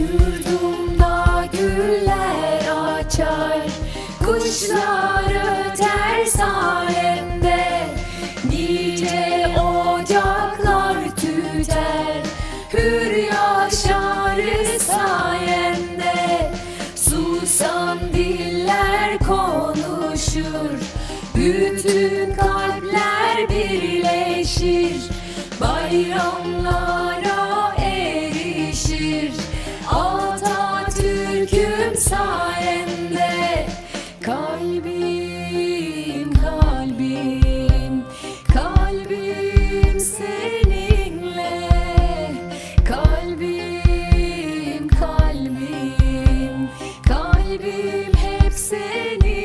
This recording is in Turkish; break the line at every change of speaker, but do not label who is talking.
Yurdumda güller açar Kuşlar öter sayemde Nice ocaklar tüter Hür yaşarız sayende. Susam diller konuşur Bütün kalpler birleşir. Bayram sayende. Kalbim kalbim kalbim seninle. Kalbim kalbim kalbim hep senin.